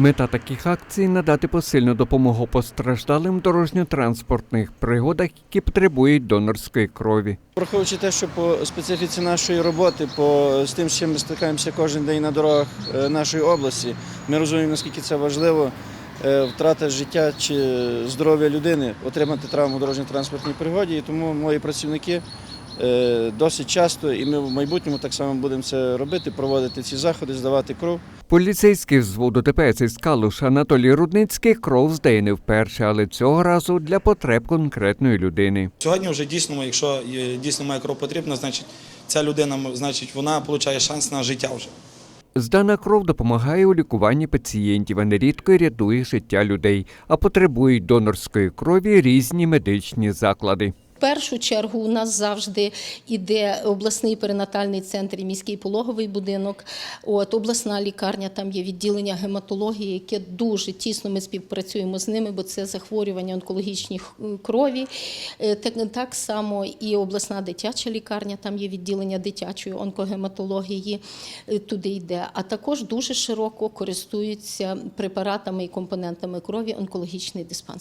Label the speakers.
Speaker 1: Мета таких акцій надати посильну допомогу постраждалим дорожньо-транспортних пригодах, які потребують донорської крові.
Speaker 2: Враховуючи те, що по специфіці нашої роботи, по з тим, з чим ми стикаємося кожен день на дорогах е, нашої області, ми розуміємо, наскільки це важливо. е, Втрата життя чи здоров'я людини, отримати травму дорожньо-транспортній пригоді. І тому мої працівники досить часто, і ми в майбутньому так само будемо це робити, проводити ці заходи, здавати кров.
Speaker 1: Поліцейський взводу ДПС із Калуш Анатолій Рудницький кров здає не вперше, але цього разу для потреб конкретної людини.
Speaker 3: Сьогодні вже дійсно, якщо е, дійсно моя кров потрібна, значить ця людина, значить, вона отримує шанс на життя вже.
Speaker 1: Здана кров допомагає у лікуванні пацієнтів, а нерідко рятує життя людей, а потребують донорської крові різні медичні заклади.
Speaker 4: Першу чергу у нас завжди іде обласний перинатальний центр і міський пологовий будинок. От обласна лікарня, там є відділення гематології, яке дуже тісно ми співпрацюємо з ними, бо це захворювання онкологічні крові. Е, Так, так само і обласна дитяча лікарня, там є відділення дитячої онкогематології, е, туди йде. А також дуже широко користуються препаратами і компонентами крові онкологічний диспансер.